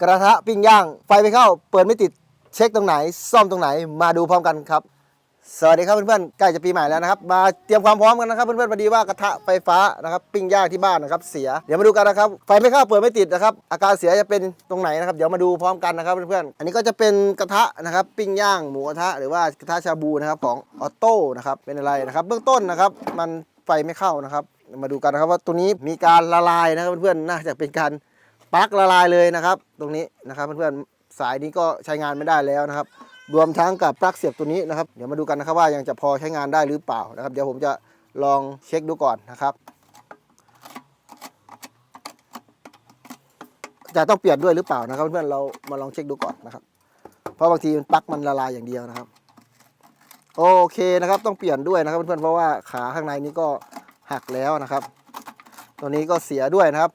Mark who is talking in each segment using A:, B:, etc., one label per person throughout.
A: กระทะปิ้งย่าง ไฟไม่เข้า เปิดไม่ติดเช็คตรงไหน ซ่อมตรงไหนมาดูพร้อมกันครับ สวัสดีครับเพื่อนๆใกล้จะปีใหม่แล้วนะครับ มาเตรียมความพร้อมกันนะครับเพื่อนๆพอดีว่ากระทะไฟฟ้านะครับปิ้งย่างที่บ้านนะครับเสียเดี๋ยวมาดูกันนะครับไฟไม่เข้าเปิดไม่ติดนะครับอาการเสียจะเป็นตรงไหนนะครับเดี๋ยวมาดูพร้อมกันนะครับเพื่อนๆอันนี้ก็จะเป็นกระทะนะครับปิ้งย่างหมูกระทะหรือว่ากระทะชาบูนะครับของออโต้นะครับเป็นอะไรนะครับเบื้องต้นนะครับมันไฟไม่เข้านะครับ มาดูกันนะครับว่าตัวนี้มีการละลายนะครับเพื่อนๆน่าจะเป็นการ ปลั๊กละลายเลยนะครับ ตรงนี้นะครับเพื่อนๆสายนี้ก็ใช้งานไม่ได้แล้วนะครับ รวมทั้งกับปลั๊กเสียบตัวนี้นะครับเดี๋ยวมาดูกันนะครับว่ายังจะพอใช้งานได้หรือเปล่านะครับ เดี๋ยวผมจะลองเช็คดูก่อนนะครับ จะต้องเปลี่ยนด้วยหรือเปล่านะครับเพื่อนๆเรามาลองเช็คดูก่อนนะครับ เพราะบางทีมันปลั๊กมันละลายอย่างเดียวนะครับ โอเคนะครับต้องเปลี่ยนด้วยนะครับเพื่อนๆเพราะว่าขาข้างในนี้ก็หักแล้วนะครับ ตัวนี้ก็เสียด้วยนะครับ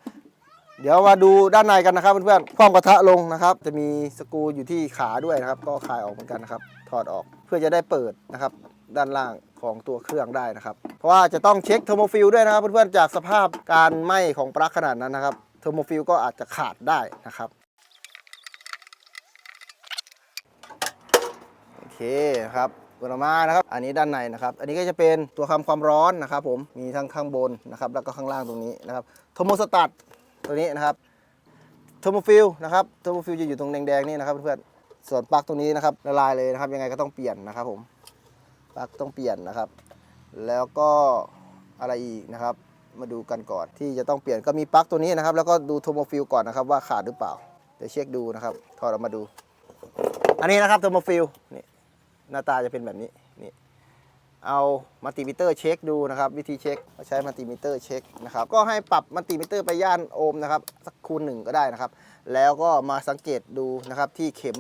A: เดี๋ยวมาดูด้านในกันนะครับเพื่อนๆคว่ำกระทะลงนะครับ จะมีสกรูอยู่ที่ขาด้วยนะครับ ก็คลายออกเหมือนกันนะครับ ถอดออกเพื่อจะได้เปิดนะครับ ด้านล่างของตัวเครื่องได้นะครับ เพราะว่าจะต้องเช็คเทอร์โมฟิลด้วยนะครับ เพื่อนๆจากสภาพการไหม้ของปลั๊กขนาดนั้นนะครับเทอร์โมฟิลก็อาจจะขาดได้นะครับโอเคครับเปิดออกมานะครับ อันนี้ด้านในนะครับ อันนี้ก็จะเป็นตัวคำความร้อนนะครับ ผม มีทั้งข้างบนนะครับ แล้วก็ข้างล่างตรงนี้นะครับ โทโมสตัด ตัวนี้นะครับโทโมฟิลนะครับโทโมฟิลจะอยู่ตรงแดงๆนี่นะครับเพื่อนๆส่วนปลั๊กตรงนี้นะครับละลายเลยนะครับ ยังไงก็ต้องเปลี่ยนนะครับผมปลั๊กต้องเปลี่ยนนะครับ แล้วก็อะไรอีกนะครับ มาดูกันก่อนที่จะต้องเปลี่ยนก็มีปลั๊กตัวนี้นะครับ แล้วก็ดูโทโมฟิลก่อนนะครับว่าขาดหรือเปล่าเดี๋ยวเช็คดูนะครับถอดออกมาดู อันนี้นะครับโทโมฟิลนี่หน้าตาจะเป็นแบบนี้นี่ เอามัลติมิเตอร์เช็คดูนะครับวิธีเช็คก็ใช้มัลติมิเตอร์เช็คนะครับก็ให้ปรับมัลติมิเตอร์ไปย่านโอห์มนะครับสักคูณหนึ่งก็ได้นะครับ แล้วก็มาสังเกตดูนะครับที่เข็ม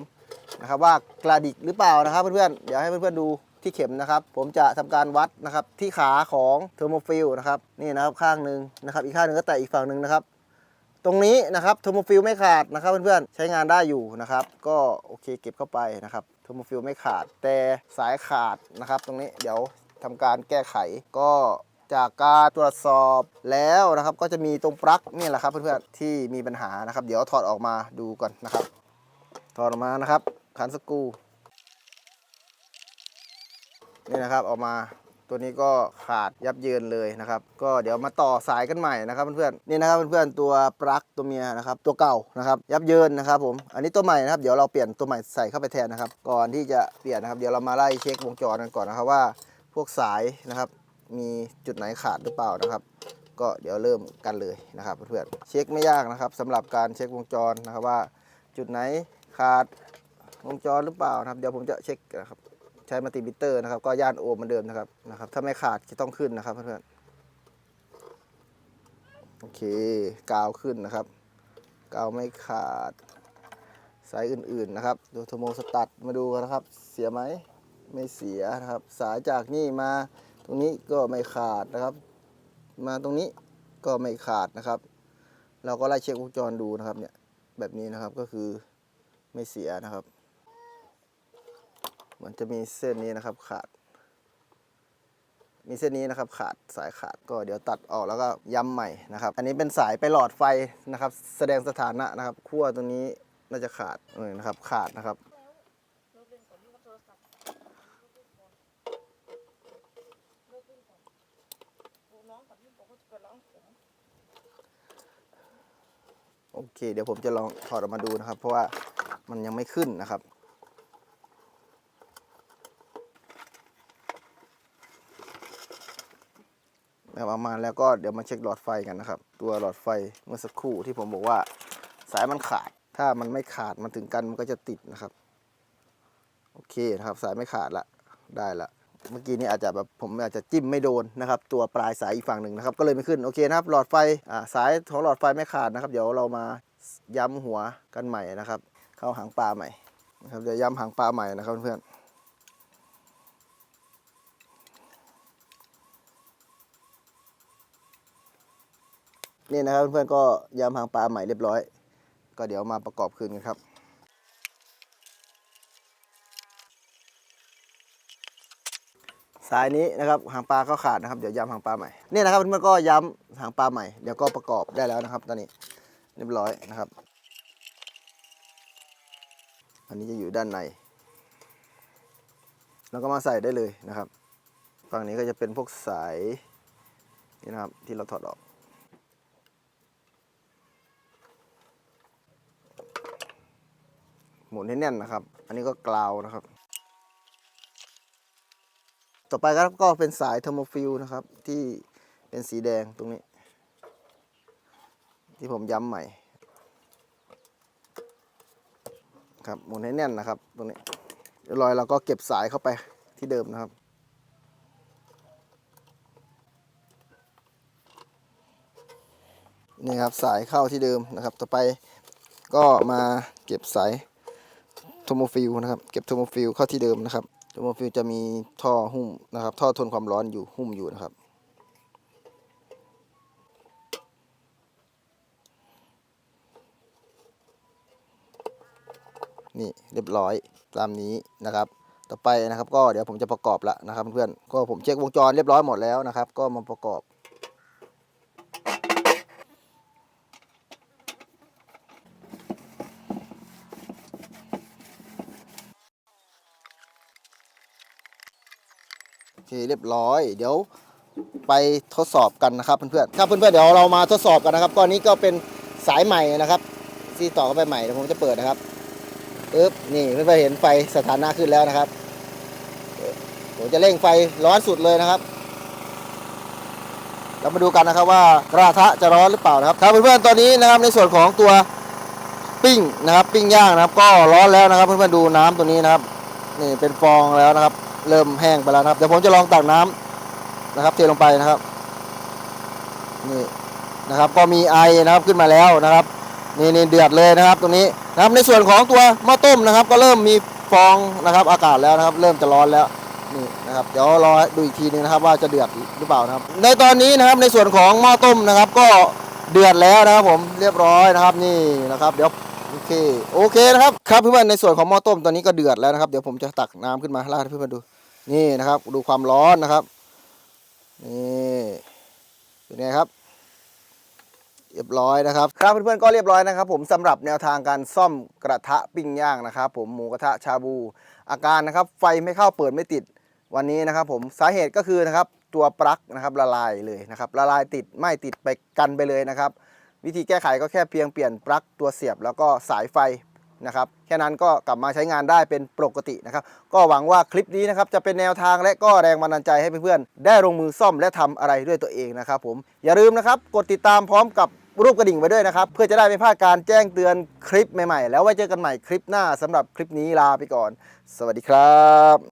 A: นะครับว่ากระดิกหรือเปล่านะครับเพื่อนๆเดี๋ยวให้เพื่อนๆดูที่เข็มนะครับ ผมจะทำการวัดนะครับที่ขาของเทอร์โมฟิลนะครับนี่นะครับข้างหนึ่งนะครับอีกข้างหนึ่งก็แตะอีกฝั่งหนึ่งนะครับ ตรงนี้นะครับโทโมฟิลไม่ขาดนะครับเพื่อนๆใช้งานได้อยู่นะครับ ก็โอเคเก็บเข้าไปนะครับโทโมฟิลไม่ขาดแต่สายขาดนะครับ ตรงนี้เดี๋ยวทำการแก้ไขก็จากการตรวจสอบแล้วนะครับ ก็จะมีตรงปลั๊กนี่แหละครับเพื่อนๆที่มีปัญหานะครับ เดี๋ยวถอดออกมาดูก่อนนะครับ ถอดออกมานะครับขันสกูนี่นะครับออกมา ตัวนี้ก็ขาดยับเยินเลยนะครับ ก็เดี๋ยวมาต่อสายกันใหม่นะครับเพื่อนๆนี่นะครับเพื่อนๆตัวปลั๊กตัวเมียนะครับตัวเก่านะครับยับเยินนะครับผมอันนี้ตัวใหม่นะครับเดี๋ยวเราเปลี่ยนตัวใหม่ใส่เข้าไปแทนนะครับ ก่อนที่จะเปลี่ยนนะครับ เดี๋ยวเรามาไล่เช็ควงจรกันก่อนนะครับว่า พวกสายนะครับ มีจุดไหนขาดหรือเปล่านะครับ ก็เดี๋ยวเริ่มกันเลยนะครับเพื่อนๆเช็คไม่ยากนะครับสำหรับการเช็ควงจรนะครับว่า จุดไหนขาดวงจรหรือเปล่านะครับ เดี๋ยวผมจะเช็คนะครับ ใช้มัลติมิเตอร์นะครับ ก็ย่านโอห์มเหมือนเดิมนะครับนะครับ ถ้าไม่ขาดจะต้องขึ้นนะครับเพื่อนๆโอเคกาวขึ้นนะครับ กาวไม่ขาดสายอื่นๆนะครับ ดูโทโมสตัดมาดูกันนะครับ เสียไหมไม่เสียนะครับ สายจากนี่มาตรงนี้ก็ไม่ขาดนะครับ มาตรงนี้ก็ไม่ขาดนะครับ เราก็ไล่เช็ควงจรดูนะครับเนี่ยแบบนี้นะครับก็คือไม่เสียนะครับ มันจะมีเส้นนี้นะครับขาด มีเส้นนี้นะครับ ขาดสายขาดก็เดี๋ยวตัดออกแล้วก็ย้ำใหม่นะครับ อันนี้เป็นสายไปหลอดไฟนะครับ แสดงสถานะนะครับขั้วตัวนี้น่าจะขาดเออนะครับ ขาดนะครับโอเค เดี๋ยวผมจะลองถอดออกมาดูนะครับ เพราะว่ามันยังไม่ขึ้นนะครับ แบบประมาณแล้วก็เดี๋ยวมาเช็คหลอดไฟกันนะครับ ตัวหลอดไฟเมื่อสักครู่ที่ผมบอกว่าสายมันขาด ถ้ามันไม่ขาดมันถึงกันมันก็จะติดนะครับ โอเคนะครับสายไม่ขาดละได้ละเมื่อกี้นี้อาจจะแบบผมอาจจะจิ้มไม่โดนนะครับ ตัวปลายสายอีกฝั่งหนึ่งนะครับ ก็เลยไม่ขึ้นโอเคนะครับ หลอดไฟอ่าสายของหลอดไฟไม่ขาดนะครับ เดี๋ยวเรามาย้ำหัวกันใหม่นะครับ เข้าหางปลาใหม่นะครับเดี๋ยวย้ำหางปลาใหม่นะครับเพื่อน นี่นะครับเพื่อนๆก็ยำหางปลาใหม่เรียบร้อย ก็เดี๋ยวมาประกอบคืนกันครับสายนี้นะครับหางปลาก็ขาดนะครับเดี๋ยวยำหางปลาใหม่นี่นะครับเพื่อนๆก็ย้ำหางปลาใหม่เดี๋ยวก็ประกอบได้แล้วนะครับ ตอนนี้เรียบร้อยนะครับ อันนี้จะอยู่ด้านใน แล้วก็มาใส่ได้เลยนะครับฝั่งนี้ก็จะเป็นพวกสายนี่นะครับที่เราถอดออก หมุนให้แน่นนะครับ อันนี้ก็กลาวนะครับ ต่อไปครับก็เป็นสายเทอร์โมฟิลนะครับ ที่เป็นสีแดงตรงนี้ ที่ผมย้ำใหม่ ครับหมุนให้แน่นนะครับ ตรงนี้เรียบร้อยเราก็เก็บสายเข้าไปที่เดิมนะครับนี่ครับสายเข้าที่เดิมนะครับ ต่อไปก็มาเก็บสาย ทโมฟิลนะครับเก็บโทโมฟิลเข้าที่เดิมนะครับโทโมฟิลจะมีท่อหุ้มนะครับ ท่อทนความร้อนอยู่หุ้มอยู่นะครับ นี่เรียบร้อยตามนี้นะครับ ต่อไปนะครับ ก็เดี๋ยวผมจะประกอบละนะครับเพื่อนก็ผมเช็ควงจรเรียบร้อยหมดแล้วนะครับ ก็มาประกอบ โอเคเรียบร้อย เดี๋ยวไปทดสอบกันนะครับเพื่อนๆครับเพื่อนๆเดี๋ยวเรามาทดสอบกันนะครับก้อนนี้ก็เป็นสายใหม่นะครับที่ต่อเข้าไปใหม่เดี๋ยวผมจะเปิดนะครับปึ๊บนี่เพื่อนๆเห็นไฟสถานะขึ้นแล้วนะครับผมจะเร่งไฟร้อนสุดเลยนะครับเรามาดูกันนะครับว่ากระทะจะร้อนหรือเปล่านะครับครับเพื่อนๆตอนนี้นะครับในส่วนของตัวปิ้งนะครับ ปิ้งย่างนะครับ ก็ร้อนแล้วนะครับ เพื่อนๆดูน้ำตัวนี้นะครับ นี่เป็นฟองแล้วนะครับ เริ่มแห้งไปแล้วนะครับเดี๋ยวผมจะลองตักน้ำนะครับ เทลงไปนะครับนี่นะครับก็มีไอนะครับขึ้นมาแล้วนะครับนี่นี่เดือดเลยนะครับตรงนี้นะครับในส่วนของตัวหม้อต้มนะครับ ก็เริ่มมีฟองนะครับ อากาศแล้วนะครับ เริ่มจะร้อนแล้วนี่นะครับเดี๋ยวรอดูอีกทีนึงนะครับ ว่าจะเดือดหรือเปล่านะครับ ในตอนนี้นะครับในส่วนของหม้อต้มนะครับ ก็เดือดแล้วนะครับ ผมเรียบร้อยนะครับนี่นะครับ เดี๋ยวโอเคโอเคนะครับครับเพื่อนในส่วนของหม้อต้มตอนนี้ก็เดือดแล้วนะครับ เดี๋ยวผมจะตักน้ำขึ้นมาราดให้เพื่อนดู นี่นะครับดูความร้อนนะครับนี่เป็นไงครับ เรียบร้อยนะครับ ครับเพื่อนๆก็เรียบร้อยนะครับ ผมสำหรับแนวทางการซ่อมกระทะปิ้งย่างนะครับ ผมหมูกระทะชาบู อาการนะครับ ไฟไม่เข้าเปิดไม่ติดวันนี้นะครับ ผมสาเหตุก็คือนะครับตัวปลั๊กนะครับละลายเลยนะครับละลายติดไม่ติดไปกันไปเลยนะครับ วิธีแก้ไขก็แค่เพียงเปลี่ยนปลั๊กตัวเสียบแล้วก็สายไฟ นะครับแค่นั้นก็กลับมาใช้งานได้เป็นปกตินะครับก็หวังว่าคลิปนี้นะครับจะเป็นแนวทางและก็แรงบันดาลใจให้เพื่อนๆได้ลงมือซ่อมและทำอะไรด้วยตัวเองนะครับผมอย่าลืมนะครับกดติดตามพร้อมกับรูปกระดิ่งไว้ด้วยนะครับ เพื่อจะได้ไม่พลาดการแจ้งเตือนคลิปใหม่ๆ แล้วไว้เจอกันใหม่คลิปหน้าสำหรับคลิปนี้ลาไปก่อน สวัสดีครับ